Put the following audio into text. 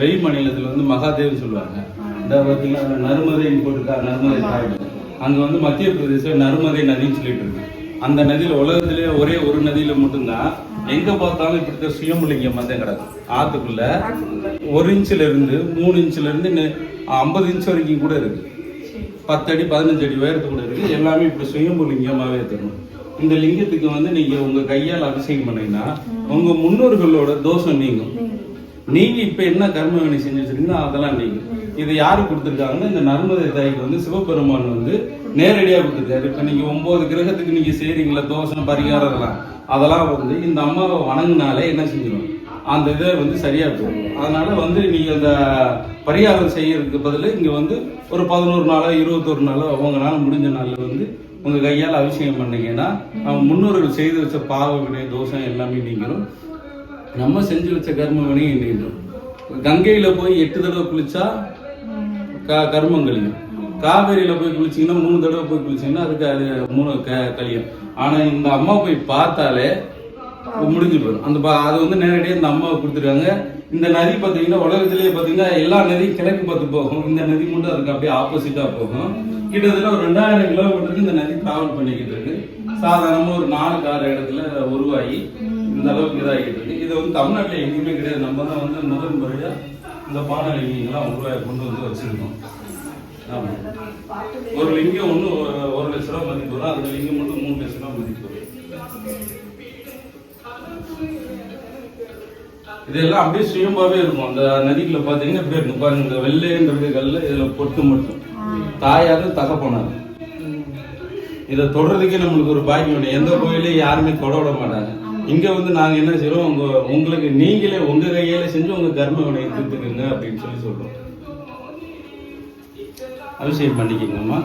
வெளி மாநிலத்துல வந்து மகாதேவ் சொல்லுவாங்க. இந்த பார்த்தீங்கன்னா நர்மதைன்னு போட்டிருக்கா நர்மதை தாய். அங்க வந்து மத்திய பிரதேசம் நர்மதை நதின்னு சொல்லிட்டு இருக்கு. அந்த நதியில உலகத்திலேயே ஒரே ஒரு நதியில மட்டும்தான் எங்க பார்த்தாலும் இப்படித்த சுயம்புலிங்கம் வந்து கிடக்கும். ஆத்துக்குள்ள ஒரு இன்ச்சுல இருந்து மூணு இன்ச்சுல இருந்து ஐம்பது இன்ச் வரைக்கும் கூட இருக்கு. பத்து அடி பதினஞ்சு அடி உயரத்து கூட இருக்கு. எல்லாமே இப்படி சுயம்பு லிங்கமாவே தரும் இந்த லிங்கத்துக்கு வந்து நீங்க உங்க கையால் அபிஷேகம் பண்ணீங்கன்னா உங்க முன்னோர்களோட தோஷம் நீங்கும். நீங்க இப்ப என்ன கர்ம வினை செஞ்சு வச்சிருக்கீங்களோ அதெல்லாம் நீங்க. இது யாரு கொடுத்துருக்காங்கன்னா இந்த நர்மதை தாய்க்கு வந்து சிவபெருமான் வந்து நேரடியா கொடுத்துருக்காரு. இப்ப நீங்க ஒன்பது கிரகத்துக்கு நீங்க செய்றீங்களா தோஷம் பரிகாரம் அதெல்லாம் அதெல்லாம் வந்து இந்த அம்மாவை வணங்குனாலே என்ன செஞ்சிடும் அந்த இதை வந்து சரியா போகும். அதனால வந்து நீங்க அந்த பரிகாரம் செய்யறதுக்கு பதில் இங்க வந்து ஒரு பதினோரு நாளோ இருபத்தொரு நாளோ உங்களால முடிஞ்ச நாள்ல வந்து உங்க கையால் அபிஷேகம் பண்ணீங்கன்னா முன்னோர்கள் செய்து வச்ச பாவ வினை தோஷம் எல்லாமே நீங்களும் நம்ம செஞ்சு வச்ச கர்ம வினையும் நீங்கும் கங்கையில போய் எட்டு தடவை குளிச்சா க கர்மம் கழியும் காவேரியில போய் குளிச்சீங்கன்னா மூணு தடவை போய் குளிச்சீங்கன்னா அதுக்கு அது மூணு க கழியும் ஆனா இந்த அம்மா போய் பார்த்தாலே முடிஞ்சு போயிடும். அந்த பா- அது வந்து நேரடியாக இந்த அம்மாவை கொடுத்துருக்காங்க. இந்த நதி பார்த்தீங்கன்னா உலகத்திலேயே பார்த்தீங்கன்னா எல்லா நதியும் கிழக்கு பார்த்து போகும். இந்த நதி மட்டும் அதுக்கு அப்படியே ஆப்போசிட்டா போகும். கிட்டத்தட்ட ஒரு ரெண்டாயிரம் கிலோமீட்டருக்கு இந்த நதி டிராவல் பண்ணிக்கிட்டு இருக்கு. சாதாரணமா ஒரு நாலு கார இடத்துல உருவாகி இந்த அளவுக்கு இதாகிட்டு இருக்கு. இது வந்து தமிழ்நாட்டில் எங்கேயுமே கிடையாது. நம்ம தான் வந்து முதல் முறையாக இந்த பாடலிங்கெல்லாம் உருவாக கொண்டு வந்து வச்சிருக்கோம். ஆமா. ஒரு லிங்கம் ஒன்று ஒரு லட்ச ரூபா மதிப்பு வரும். அந்த லிங்கம் மட்டும் மூணு லட்ச ரூபா மதிப்பு வரும். இதெல்லாம் அப்படியே சுயம்பாவே இருக்கும். அந்த நதிக்குள்ள பாத்தீங்கன்னா இப்படியே இருக்கும். பாருங்க இந்த வெள்ளைன்ற கல்ல இதுல பொட்டு மட்டும். தாயாரு தகப்பனாரு. இதை தொடர்றதுக்கே நம்மளுக்கு ஒரு பாக்கியம் வேணும் எந்த கோயிலையும் யாருமே தொட விட மாட்டாங்க. இங்கே வந்து நாங்கள் என்ன செய்கிறோம் உங்கள் உங்களுக்கு நீங்களே உங்கள் கையால் செஞ்சு உங்கள் கர்ம வினையை தீர்த்துக்குங்க அப்படின்னு சொல்லி சொல்கிறோம் அபிஷேகம் பண்ணிக்கோங்கம்மா.